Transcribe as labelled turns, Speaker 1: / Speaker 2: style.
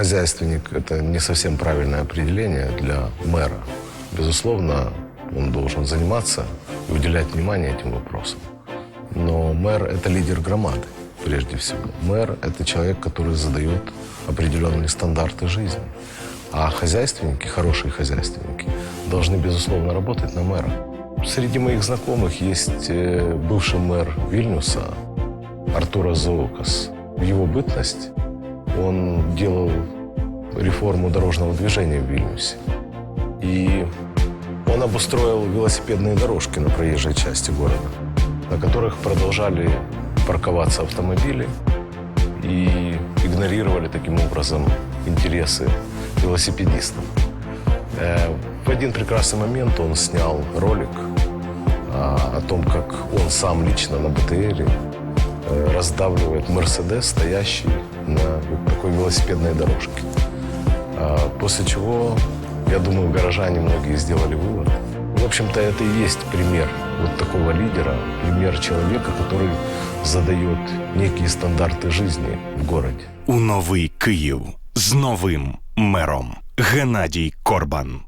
Speaker 1: хозяйственник – это не совсем правильное определение для мэра. Безусловно, он должен заниматься и уделять внимание этим вопросам. Но мэр – это лидер громады, прежде всего. Мэр – это человек, который задает определенные стандарты жизни. А хозяйственники, хорошие хозяйственники, должны, безусловно, работать на мэра. Среди моих знакомых есть э, бывший мэр Вильнюса Артура Зоукас. В его бытность он делал реформу дорожного движения в Вильнюсе. И он обустроил велосипедные дорожки на проезжей части города, на которых продолжали парковаться автомобили и игнорировали таким образом интересы велосипедистов. Э, В один прекрасный момент он снял ролик а, о том, как он сам лично на БТРе э, раздавливает Мерседес, стоящий на такой велосипедной дорожке. А, После чего, я думаю, горожане многие сделали вывод. В общем-то, это и есть пример вот такого лидера, пример человека, который задает некие стандарты жизни в городе.
Speaker 2: У новий Київ з новим мером Геннадій Корбан.